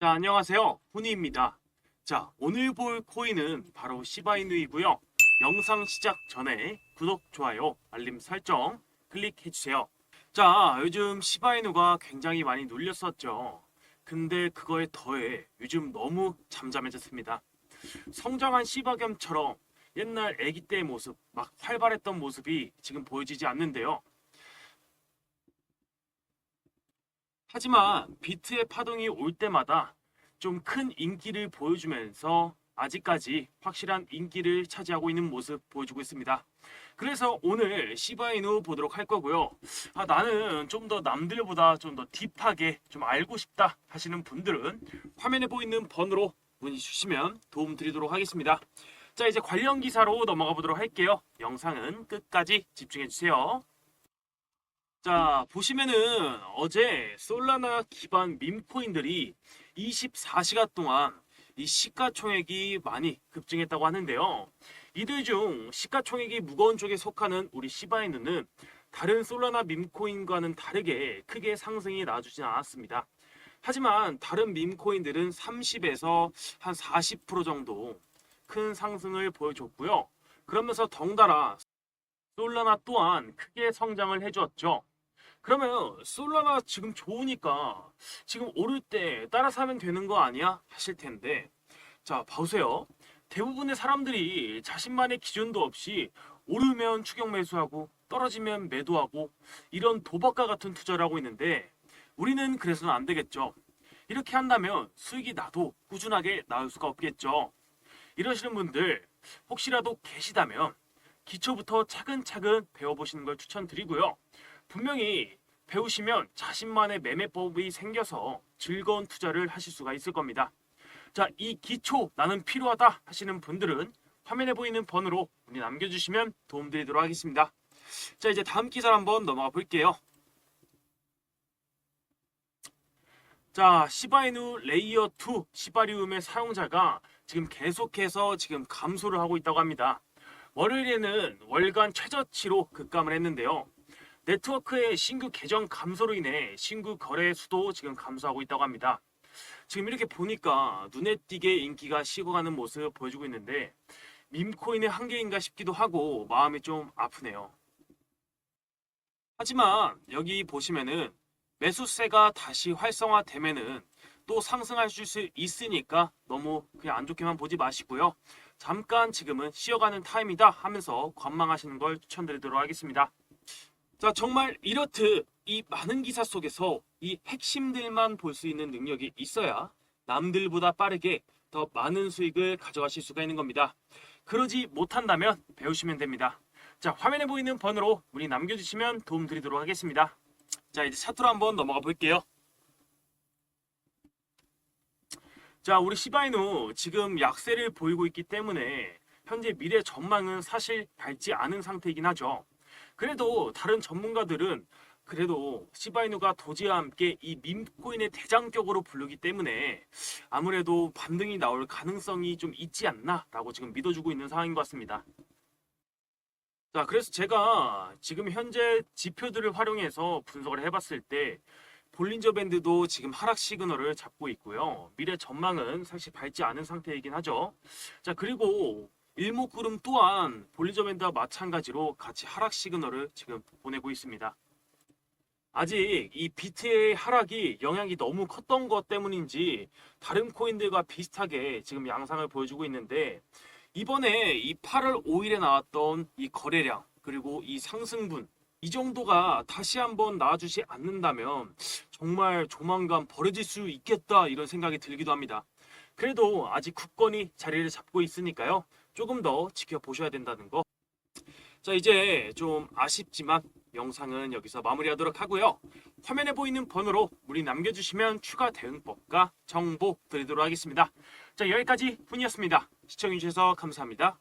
자, 안녕하세요. 훈이입니다. 자, 오늘 볼 코인은 바로 시바이누이고요. 영상 시작 전에 구독, 좋아요, 알림 설정 클릭해주세요. 자, 요즘 시바이누가 굉장히 많이 눌렸었죠. 근데 그거에 더해 요즘 너무 잠잠해졌습니다. 성장한 시바견처럼 옛날 아기 때의 모습, 막 활발했던 모습이 지금 보여지지 않는데요. 하지만 비트의 파동이 올 때마다 좀 큰 인기를 보여주면서 아직까지 확실한 인기를 차지하고 있는 모습 보여주고 있습니다. 그래서 오늘 시바이누 보도록 할 거고요. 아, 나는 좀 더 남들보다 좀 더 딥하게 좀 알고 싶다 하시는 분들은 화면에 보이는 번호로 문의 주시면 도움 드리도록 하겠습니다. 자, 이제 관련 기사로 넘어가 보도록 할게요. 영상은 끝까지 집중해 주세요. 자, 보시면은 어제 솔라나 기반 밈코인들이 24시간 동안 이 시가총액이 많이 급증했다고 하는데요. 이들 중 시가총액이 무거운 쪽에 속하는 우리 시바이누는 다른 솔라나 밈코인과는 다르게 크게 상승이 나와주진 않았습니다. 하지만 다른 밈코인들은 30에서 한 40% 정도 큰 상승을 보여줬고요. 그러면서 덩달아 솔라나 또한 크게 성장을 해주었죠. 그러면 솔라나 지금 좋으니까 지금 오를 때 따라 사면 되는 거 아니야? 하실 텐데 자 보세요. 대부분의 사람들이 자신만의 기준도 없이 오르면 추격 매수하고 떨어지면 매도하고 이런 도박과 같은 투자를 하고 있는데 우리는 그래서는 안 되겠죠. 이렇게 한다면 수익이 나도 꾸준하게 나올 수가 없겠죠. 이러시는 분들 혹시라도 계시다면 기초부터 차근차근 배워보시는 걸 추천드리고요. 분명히 배우시면 자신만의 매매법이 생겨서 즐거운 투자를 하실 수가 있을 겁니다. 자, 이 기초 나는 필요하다 하시는 분들은 화면에 보이는 번호로 문의 남겨주시면 도움드리도록 하겠습니다. 자, 이제 다음 기사를 한번 넘어가 볼게요. 자, 시바이누 레이어 2 시바리움의 사용자가 지금 계속해서 지금 감소를 하고 있다고 합니다. 월요일에는 월간 최저치로 급감을 했는데요. 네트워크의 신규 계정 감소로 인해 신규 거래 수도 지금 감소하고 있다고 합니다. 지금 이렇게 보니까 눈에 띄게 인기가 식어가는 모습 보여주고 있는데 밈코인의 한계인가 싶기도 하고 마음이 좀 아프네요. 하지만 여기 보시면은 매수세가 다시 활성화되면은 또 상승하실 수 있으니까 너무 그냥 안 좋게만 보지 마시고요. 잠깐 지금은 쉬어가는 타임이다 하면서 관망하시는 걸 추천드리도록 하겠습니다. 자, 정말 이렇듯 이 많은 기사 속에서 이 핵심들만 볼 수 있는 능력이 있어야 남들보다 빠르게 더 많은 수익을 가져가실 수가 있는 겁니다. 그러지 못한다면 배우시면 됩니다. 자, 화면에 보이는 번호로 문의 남겨주시면 도움 드리도록 하겠습니다. 자, 이제 차트로 한번 넘어가 볼게요. 자, 우리 시바이누 지금 약세를 보이고 있기 때문에 현재 미래 전망은 사실 밝지 않은 상태이긴 하죠. 그래도 다른 전문가들은 그래도 시바이누가 도지와 함께 이 밈코인의 대장격으로 부르기 때문에 아무래도 반등이 나올 가능성이 좀 있지 않나라고 지금 믿어주고 있는 상황인 것 같습니다. 자, 그래서 제가 지금 현재 지표들을 활용해서 분석을 해봤을 때 볼린저 밴드도 지금 하락 시그널을 잡고 있고요. 미래 전망은 사실 밝지 않은 상태이긴 하죠. 자, 그리고 일목구름 또한 볼린저 밴드와 마찬가지로 같이 하락 시그널을 지금 보내고 있습니다. 아직 이 비트의 하락이 영향이 너무 컸던 것 때문인지 다른 코인들과 비슷하게 지금 양상을 보여주고 있는데 이번에 이 8월 5일에 나왔던 이 거래량 그리고 이 상승분 이 정도가 다시 한번 나와주지 않는다면 정말 조만간 버려질 수 있겠다 이런 생각이 들기도 합니다. 그래도 아직 굳건히 자리를 잡고 있으니까요. 조금 더 지켜보셔야 된다는 거. 자 이제 좀 아쉽지만 영상은 여기서 마무리하도록 하고요. 화면에 보이는 번호로 문의 남겨주시면 추가 대응법과 정보 드리도록 하겠습니다. 자 여기까지 훈이었습니다. 시청해주셔서 감사합니다.